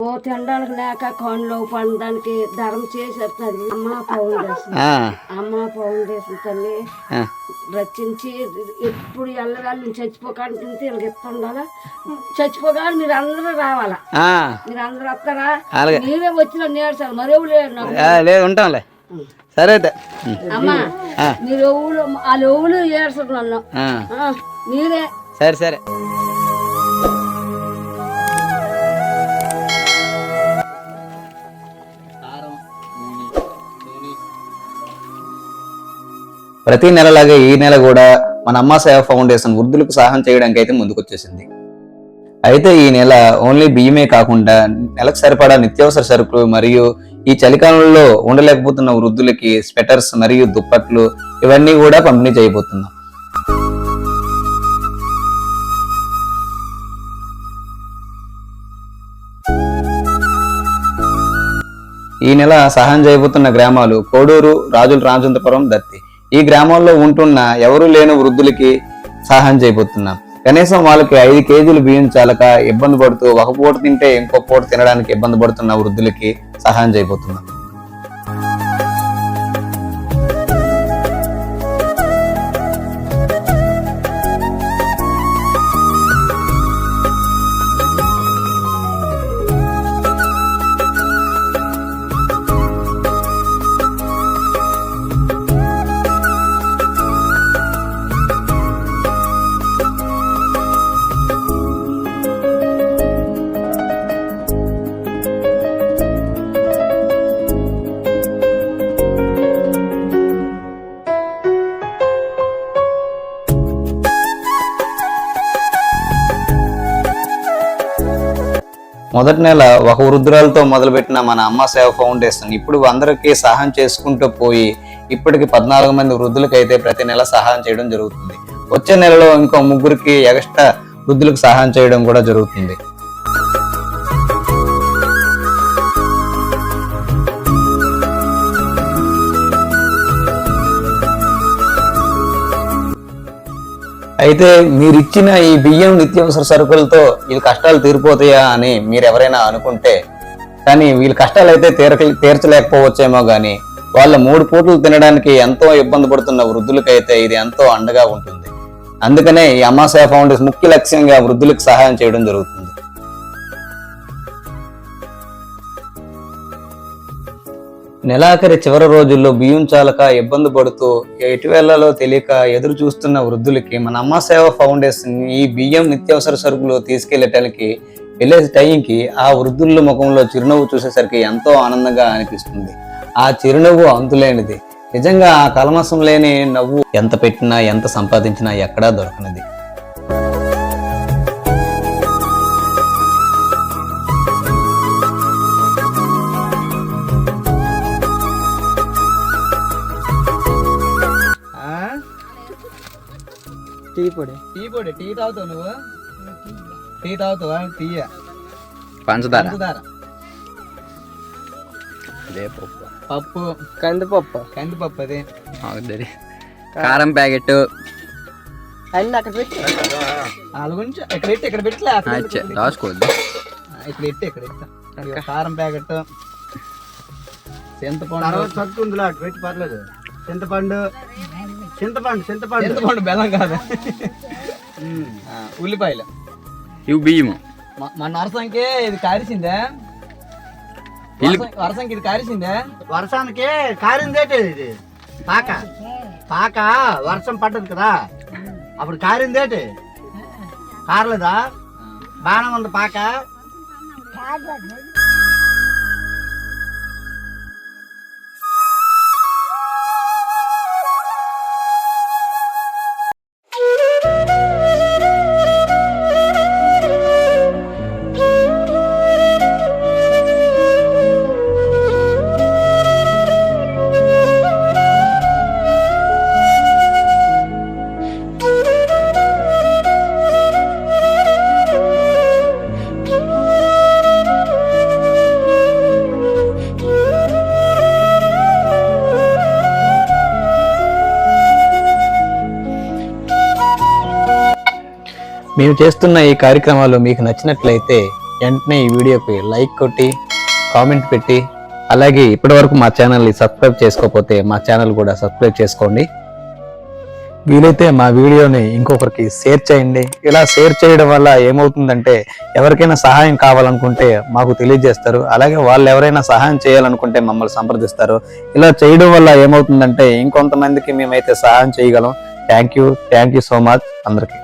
ఓ తినడానికి లేక కొండలు పండడానికి ధర్మం చేశారు తల్లి. అమ్మ ఫౌండేషన్ అమ్మ ఫౌండేషన్ తల్లి. రచించి ఎప్పుడు ఎల్లగాళ్ళు చచ్చిపోకంటే వీళ్ళకి ఇస్తుండాలా? చచ్చిపోగానే మీరు అందరూ రావాలా? మీరు అందరూ వస్తారా. మీరే వచ్చిన నేర్చాలి. మరెవు లేదు ఉంటాంలే. సరే. అమ్మా. మీరు ఎవరు వాళ్ళు ఎవరు ఏడ్చరు నన్ను. ఆ, ఆ, మీరే. సరే సరే. ప్రతి నెలలాగే ఈ నెల కూడా మన అమ్మ సేవ ఫౌండేషన్ వృద్ధులకు సహాయం చేయడానికి అయితే ముందుకొచ్చేసింది. అయితే ఈ నెల ఓన్లీ బియ్యమే కాకుండా నెలకు సరిపడా నిత్యావసర సరుకులు మరియు ఈ చలికాలంలో ఉండలేకపోతున్న వృద్ధులకి స్వెటర్స్ మరియు దుప్పట్లు ఇవన్నీ కూడా పంపిణీ చేయబోతున్నాం. ఈ నెల సహాయం చేయబోతున్న గ్రామాలు కోడూరు రాజుల రామచంద్రపురం దత్తి. ఈ గ్రామంలో ఉంటున్న ఎవరు లేని వృద్ధులకి సహాయం చేయబోతున్నాం. కనీసం వాళ్ళకి ఐదు కేజీలు బియ్యం చాలక ఇబ్బంది పడుతూ ఒక పూట తింటే ఇంకో పూట తినడానికి ఇబ్బంది పడుతున్న వృద్ధులకి సహాయం చేయబోతున్నాం. మొదటి నెల ఒక వృద్ధురాలతో మొదలుపెట్టిన మన అమ్మ సేవ ఫౌండేషన్ ఇప్పుడు అందరికీ సహాయం చేసుకుంటూ పోయి ఇప్పటికి పద్నాలుగు మంది వృద్ధులకైతే ప్రతి నెల సహాయం చేయడం జరుగుతుంది. వచ్చే నెలలో ఇంకో ముగ్గురికి ఎక్స్ట్రా వృద్ధులకు సహాయం చేయడం కూడా జరుగుతుంది. అయితే మీరిచ్చిన ఈ బియ్యం నిత్యావసర సరుకులతో వీళ్ళ కష్టాలు తీరిపోతాయా అని మీరు ఎవరైనా అనుకుంటే కానీ వీళ్ళ కష్టాలు అయితే తీరక తీర్చలేకపోవచ్చేమో కానీ వాళ్ళ మూడు పూటలు తినడానికి ఎంతో ఇబ్బంది పడుతున్న వృద్ధులకైతే ఇది ఎంతో అండగా ఉంటుంది. అందుకనే ఈ అమ్మాశయ ఫౌండేషన్ ముఖ్య లక్ష్యంగా వృద్ధులకు సహాయం చేయడం జరుగుతుంది. నెలాఖరి చివరి రోజుల్లో బియ్యం చాలక ఇబ్బంది పడుతూ ఎటువేళ్ళలో తెలియక ఎదురు చూస్తున్న వృద్ధులకి మన అమ్మ సేవ ఫౌండేషన్ ఈ బియ్యం నిత్యావసర సరుకులు తీసుకెళ్ళటానికి వెళ్ళే టైంకి ఆ వృద్ధుల ముఖంలో చిరునవ్వు చూసేసరికి ఎంతో ఆనందంగా అనిపిస్తుంది. ఆ చిరునవ్వు అంతులేనిది. నిజంగా ఆ కలమసం లేని నవ్వు ఎంత పెట్టినా ఎంత సంపాదించినా ఎక్కడా దొరకనిది. టీ పొడి. టీ పొడి టీ తాగుతావు నువ్వు? టీ తాగుతావా? టీయ? పంచదార. పంచదార. అదే పప్పు. పప్పు. కందిపప్పు. కందిపప్పు అది. అవుతుంది కారం ప్యాకెట్ అన్ని అక్కడ పెట్టి. వాళ్ళ గురించి ఇక్కడ పెట్టి ఇక్కడ పెట్టలే అక్కడ పెట్టి, ఇక్కడ ఎట్టి ఇక్కడ ఎట్టు. కారం ప్యాకెట్ చింతపండు. చక్కుందిలో అటు పెట్టి పర్లేదు. చింతపండు. చింతపండు చింతపండు చింతపండు బెల్లం కాదు ఆ, ఉల్లిపాయలు ఇవి బియ్యము మ- మన వరసంకి ఇది కారిసిందే ఇల్లు- వరసం- వరసంకి ఇది కారిసిందే వర్షానికి కారిందేటి ఇది పాక పాక వర్షం పడ్డది కదా అప్పుడు కారిందేటి కారలేదా బాణం ఉంది పాక మేము చేస్తున్న ఈ కార్యక్రమాలు మీకు నచ్చినట్లయితే వెంటనే ఈ వీడియోకి లైక్ కొట్టి కామెంట్ పెట్టి అలాగే ఇప్పటివరకు మా ఛానల్ని సబ్స్క్రైబ్ చేసుకోకపోతే మా ఛానల్ కూడా సబ్స్క్రైబ్ చేసుకోండి. వీలైతే మా వీడియోని ఇంకొకరికి షేర్ చేయండి. ఇలా షేర్ చేయడం వల్ల ఏమవుతుందంటే ఎవరికైనా సహాయం కావాలనుకుంటే మాకు తెలియజేస్తారు. అలాగే వాళ్ళు ఎవరైనా సహాయం చేయాలనుకుంటే మమ్మల్ని సంప్రదిస్తారు. ఇలా చేయడం వల్ల ఏమవుతుందంటే ఇంకొంతమందికి మేమైతే సహాయం చేయగలం. Thank you thank you so much అందరికీ.